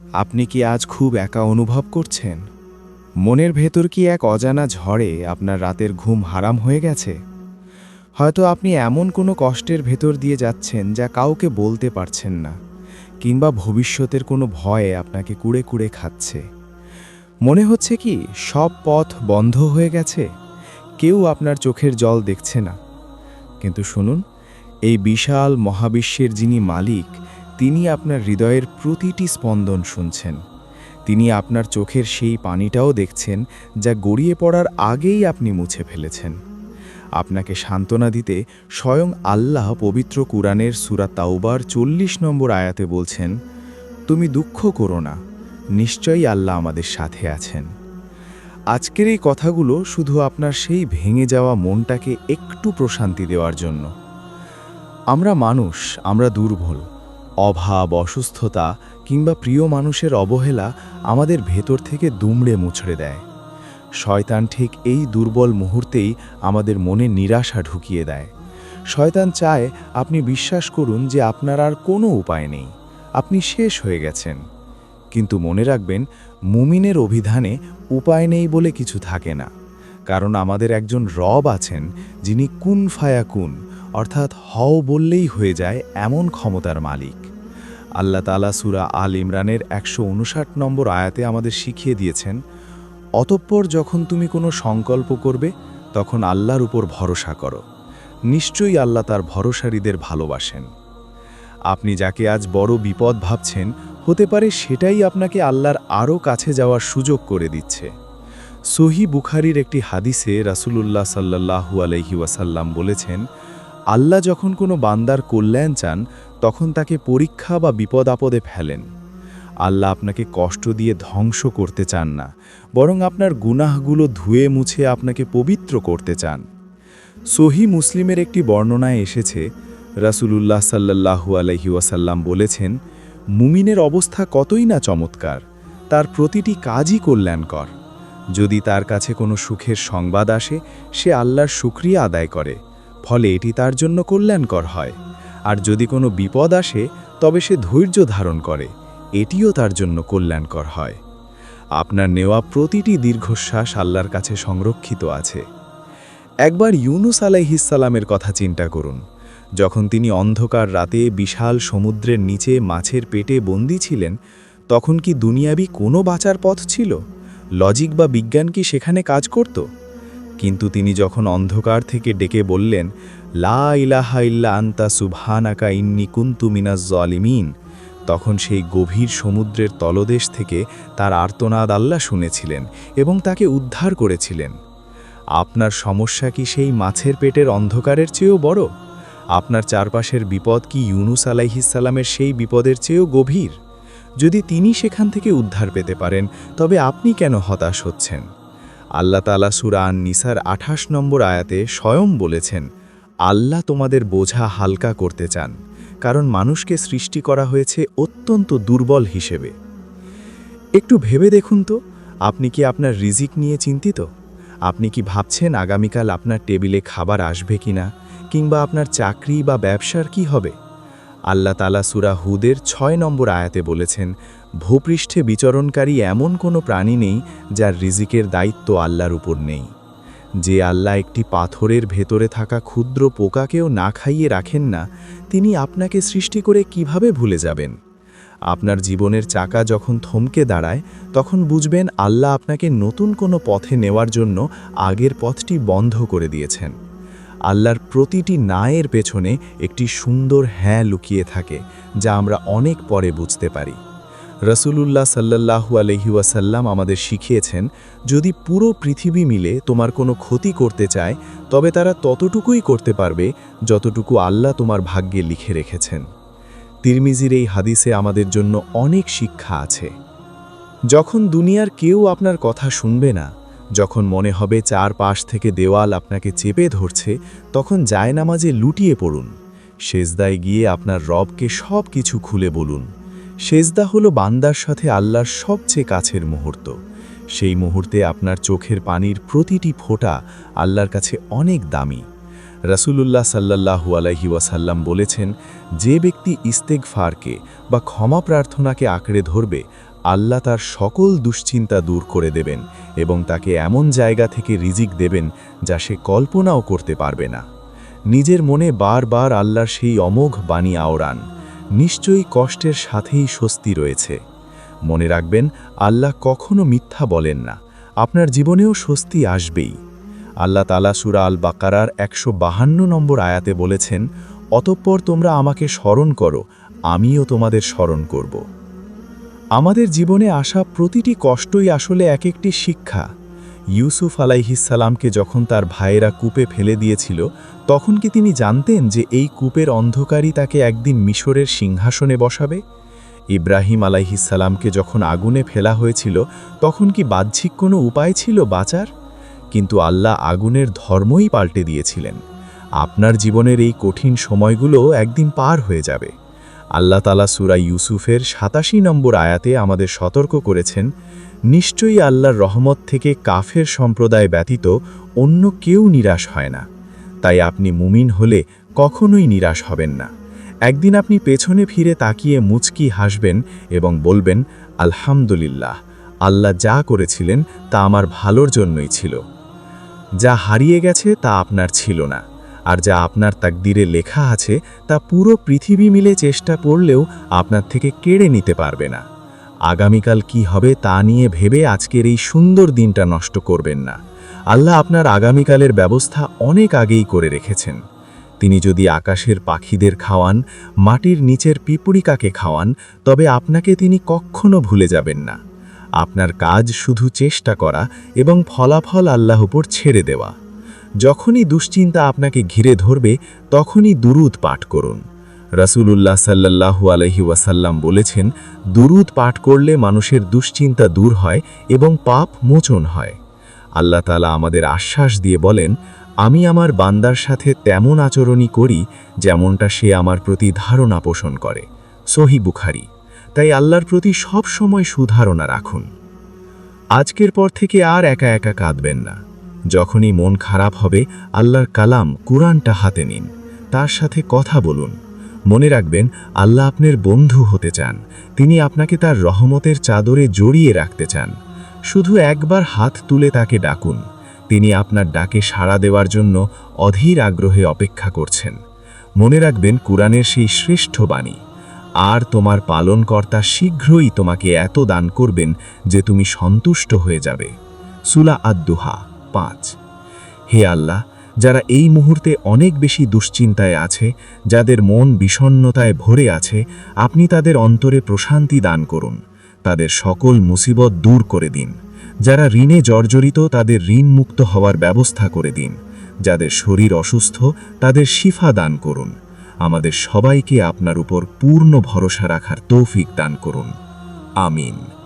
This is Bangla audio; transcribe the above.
আপনি কি আজ খুব একা অনুভব করছেন? মনের ভেতর কি এক অজানা ঝড়ে আপনার রাতের ঘুম হারাম হয়ে গেছে? হয়তো আপনি এমন কোনো কষ্টের ভেতর দিয়ে যাচ্ছেন যা কাউকে বলতে পারছেন না, কিংবা ভবিষ্যতের কোনো ভয়ে আপনাকে কুড়ে কুড়ে খাচ্ছে। মনে হচ্ছে কি সব পথ বন্ধ হয়ে গেছে, কেউ আপনার চোখের জল দেখছে না। কিন্তু শুনুন, এই বিশাল মহাবিশ্বের যিনি মালিক তিনি আপনার হৃদয়ের প্রতিটি স্পন্দন শুনছেন। তিনি আপনার চোখের সেই পানিটাও দেখছেন যা গড়িয়ে পড়ার আগেই আপনি মুছে ফেলেছেন। আপনাকে সান্ত্বনা দিতে স্বয়ং আল্লাহ পবিত্র কুরআনের সুরা তাওবার চল্লিশ নম্বর আয়াতে বলছেন, তুমি দুঃখ করো না, নিশ্চয়ই আল্লাহ আমাদের সাথে আছেন। আজকের এই কথাগুলো শুধু আপনার সেই ভেঙে যাওয়া মনটাকে একটু প্রশান্তি দেওয়ার জন্য। আমরা মানুষ, আমরা দুর্বল অভাব, অসুস্থতা কিংবা প্রিয় মানুষের অবহেলা আমাদের ভেতর থেকে দুমড়ে মুছড়ে দেয়। শয়তান ঠিক এই দুর্বল মুহূর্তেই আমাদের মনে নিরাশা ঢুকিয়ে দেয়। শয়তান চায় আপনি বিশ্বাস করুন যে আপনার আর কোনো উপায় নেই। আপনি শেষ হয়ে গেছেন। কিন্তু মনে রাখবেন, মুমিনের অভিধানে উপায় নেই বলে কিছু থাকে না। কারণ আমাদের একজন রব আছেন, যিনি কুন ফায়া কুন, অর্থাৎ হও বললেই হয়ে যায় এমন ক্ষমতার মালিক। আল্লাহ তালা সুরা আল ইমরানের একশো উনষাট নম্বর আয়াতে আমাদের শিখিয়ে দিয়েছেন, অতঃপর যখন তুমি কোনো সংকল্প করবে, তখন আল্লাহর উপর ভরসা করো। নিশ্চয়ই আল্লাহ তার ভরসারীদের ভালোবাসেন। আপনি যাকে আজ বড় বিপদ ভাবছেন, হতে পারে সেটাই আপনাকে আল্লাহর আরও কাছে যাওয়ার সুযোগ করে দিচ্ছে। সহি বুখারির একটি হাদিসে রাসূলুল্লাহ সাল্লাহু আলহি ওয়াসাল্লাম বলেছেন, আল্লাহ যখন কোনো বান্দার কল্যাণ চান, তখন তাকে পরীক্ষা বা বিপদ আপদে ফেলেন। আল্লাহ আপনাকে কষ্ট দিয়ে ধ্বংস করতে চান না, বরং আপনার গুনাহগুলো ধুয়ে মুছে আপনাকে পবিত্র করতে চান। সহি মুসলিমের একটি বর্ণনায় এসেছে, রাসূলুল্লাহ সাল্লাহু আলহি ওয়াসাল্লাম বলেছেন, মুমিনের অবস্থা কতই না চমৎকার, তার প্রতিটি কাজই কল্যাণকর। যদি তার কাছে কোনো সুখের সংবাদ আসে, সে আল্লাহর শুক্রিয়া আদায় করে, ফলে এটি তার জন্য কল্যাণকর হয়। আর যদি কোনো বিপদ আসে, তবে সে ধৈর্য ধারণ করে, এটিও তার জন্য কল্যাণকর হয়। আপনার নেওয়া প্রতিটি দীর্ঘশ্বাস আল্লাহর কাছে সংরক্ষিত আছে। একবার ইউনুস আলাইহিসালামের কথা চিন্তা করুন। যখন তিনি অন্ধকার রাতে বিশাল সমুদ্রের নিচে মাছের পেটে বন্দি ছিলেন, তখন কি দুনিয়াবি কোনো বাঁচার পথ ছিল? লজিক বা বিজ্ঞান কি সেখানে কাজ করত? কিন্তু তিনি যখন অন্ধকার থেকে ডেকে বললেন, লা ইলাহা ইল্লা আন্তা সুবহানাকা ইন্নি কুন্তু মিনাজ জলিমিন, তখন সেই গভীর সমুদ্রের তলদেশ থেকে তার আর্তনাদ আল্লাহ শুনেছিলেন এবং তাকে উদ্ধার করেছিলেন। আপনার সমস্যা কি সেই মাছের পেটের অন্ধকারের চেয়েও বড়? আপনার চারপাশের বিপদ কি ইউনুস আলাইহিসাল্লামের সেই বিপদের চেয়েও গভীর? যদি তিনি সেখান থেকে উদ্ধার পেতে পারেন, তবে আপনি কেন হতাশ হচ্ছেন? আল্লাহ তালা সুরান নিসার আঠাশ নম্বর আয়াতে স্বয়ং বলেছেন, আল্লাহ তোমাদের বোঝা হালকা করতে চান, কারণ মানুষকে সৃষ্টি করা হয়েছে অত্যন্ত দুর্বল হিসেবে। একটু ভেবে দেখুন তো, আপনি কি আপনার রিজিক নিয়ে চিন্তিত? আপনি কি ভাবছেন আগামীকাল আপনার টেবিলে খাবার আসবে কিনা, কিংবা আপনার চাকরি বা ব্যবসার কি হবে? আল্লাহ তালা সুরা হুদের ছয় নম্বর আয়াতে বলেছেন, ভূপৃষ্ঠে বিচরণকারী এমন কোনো প্রাণী নেই যার রিজিকের দায়িত্ব আল্লাহর উপর নেই। যে আল্লাহ একটি পাথরের ভেতরে থাকা ক্ষুদ্র পোকাকেও না খাইয়ে রাখেন না, তিনি আপনাকে সৃষ্টি করে কীভাবে ভুলে যাবেন? আপনার জীবনের চাকা যখন থমকে দাঁড়ায়, তখন বুঝবেন আল্লাহ আপনাকে নতুন কোনো পথে নেওয়ার জন্য আগের পথটি বন্ধ করে দিয়েছেন। আল্লাহর প্রতিটি নায়ের পেছনে একটি সুন্দর হ্যাঁ লুকিয়ে থাকে, যা আমরা অনেক পরে বুঝতে পারি। রসুলুল্লাহ সাল্লাহু আলহি ওয়াসাল্লাম আমাদের শিখিয়েছেন, যদি পুরো পৃথিবী মিলে তোমার কোনো ক্ষতি করতে চায়, তবে তারা ততটুকুই করতে পারবে যতটুকু আল্লাহ তোমার ভাগ্যে লিখে রেখেছেন। তিরমিজির এই হাদিসে আমাদের জন্য অনেক শিক্ষা আছে। যখন দুনিয়ার কেউ আপনার কথা শুনবে না যখন মনে হবে চার পাশ থেকে দেওয়াল আপনাকে চেপে ধরছে, তখন জায়নামাজে লুটিয়ে পড়ুন। সেজদায় গিয়ে আপনার রবকে সব কিছু খুলে বলুন। সেজদা হলো বান্দার সাথে আল্লাহর সবচেয়ে কাছের মুহূর্ত। সেই মুহূর্তে আপনার চোখের পানির প্রতিটি ফোঁটা আল্লাহর কাছে অনেক দামি। রাসূলুল্লাহ সাল্লাল্লাহু আলাইহি ওয়াসাল্লাম বলেছেন, যে ব্যক্তি ইস্তেগফারকে বা ক্ষমা প্রার্থনাকে আঁকড়ে ধরবে আল্লাহ তার সকল দুশ্চিন্তা দূর করে দেবেন এবং তাকে এমন জায়গা থেকে রিজিক দেবেন যা সে কল্পনাও করতে পারবে না। নিজের মনে বারবার আল্লাহর সেই অমোঘ বাণী আওড়ান। নিশ্চয়ই কষ্টের সাথেই স্বস্তি রয়েছে। মনে রাখবেন, আল্লাহ কখনো মিথ্যা বলেন না। আপনার জীবনেও স্বস্তি আসবেই। আল্লাহ তালা সুরা আল বাকারার একশো বাহান্ন নম্বর আয়াতে বলেছেন, অতঃপর তোমরা আমাকে স্মরণ করো, আমিও তোমাদের স্মরণ করব। আমাদের জীবনে আসা প্রতিটি কষ্টই আসলে এক একটি শিক্ষা। ইউসুফ আলাইহিসালামকে যখন তার ভাইয়েরা কূপে ফেলে দিয়েছিল, তখন কি তিনি জানতেন যে এই কূপের অন্ধকারই তাকে একদিন মিশরের সিংহাসনে বসাবে? ইব্রাহিম আলাইহিসালামকে যখন আগুনে ফেলা হয়েছিল, তখন কি বাহ্যিক কোনো উপায় ছিল বাঁচার? কিন্তু আল্লাহ আগুনের ধর্মই পাল্টে দিয়েছিলেন। আপনার জীবনের এই কঠিন সময়গুলো একদিন পার হয়ে যাবে। আল্লাহ তালা সুরা ইউসুফের সাতাশি নম্বর আয়াতে আমাদের সতর্ক করেছেন, নিশ্চয়ই আল্লাহর রহমত থেকে কাফের সম্প্রদায় ব্যতীত অন্য কেউ নিরাশ হয় না। তাই আপনি মুমিন হলে কখনোই নিরাশ হবেন না। একদিন আপনি পেছনে ফিরে তাকিয়ে মুচকি হাসবেন এবং বলবেন, আলহামদুলিল্লাহ, আল্লাহ যা করেছিলেন তা আমার ভালোর জন্যই ছিল। যা হারিয়ে গেছে তা আপনার ছিল না। আর যা আপনার তাকদিরে লেখা আছে তা পুরো পৃথিবী মিলে চেষ্টা করলেও আপনার থেকে কেড়ে নিতে পারবে না। আগামীকাল কি হবে তা নিয়ে ভেবে আজকের এই সুন্দর দিনটা নষ্ট করবেন না। আল্লাহ আপনার আগামীকালের ব্যবস্থা অনেক আগেই করে রেখেছেন। তিনি যদি আকাশের পাখিদের খাওয়ান, মাটির নিচের পিপুড়িকাকে খাওয়ান, তবে আপনাকে তিনি কখনো ভুলে যাবেন না। আপনার কাজ শুধু চেষ্টা করা এবং ফলাফল আল্লাহ উপর ছেড়ে দেওয়া। যখনই দুশ্চিন্তা আপনাকে ঘিরে ধরবে, তখনই দুরুদ পাঠ করুন। রাসূলুল্লাহ সাল্লাল্লাহু আলহি ওয়াসাল্লাম বলেছেন, দুরুদ পাঠ করলে মানুষের দুশ্চিন্তা দূর হয় এবং পাপ মোচন হয়। আল্লাহ তালা আমাদের আশ্বাস দিয়ে বলেন, আমি আমার বান্দার সাথে তেমন আচরণই করি যেমনটা সে আমার প্রতি ধারণা পোষণ করে। সহি বুখারি। তাই আল্লাহর প্রতি সব সময় সুধারণা রাখুন। আজকের পর থেকে আর একা একা কাঁদবেন না। যখনই মন খারাপ হবে, আল্লাহর কালাম কুরআনটা হাতে নিন। তার সাথে কথা বলুন। মনে রাখবেন, আল্লাহ আপনার বন্ধু হতে চান। তিনি আপনাকে তার রহমতের চাদরে জড়িয়ে রাখতে চান। শুধু একবার হাত তুলে তাকে ডাকুন। তিনি আপনার ডাকে সাড়া দেওয়ার জন্য অধীর আগ্রহে অপেক্ষা করছেন। মনে রাখবেন, কুরআনের সেই শ্রেষ্ঠ বাণী, আর তোমার পালনকর্তা শীঘ্রই তোমাকে এত দান করবেন যে তুমি সন্তুষ্ট হয়ে যাবে। সুলা আদ্দুহা পাঁচ। হে আল্লাহ, যারা এই মুহূর্তে অনেক বেশি দুশ্চিন্তায় আছে, যাদের মন বিষণ্নতায় ভরে আছে, আপনি তাদের অন্তরে প্রশান্তি দান করুন। তাদের সকল মুসিবত দূর করে দিন। যারা ঋণে জর্জরিত, তাদের ঋণ মুক্ত হওয়ার ব্যবস্থা করে দিন। যাদের শরীর অসুস্থ, তাদের শিফা দান করুন। আমাদের সবাইকে আপনার উপর পূর্ণ ভরসা রাখার তৌফিক দান করুন। আমিন।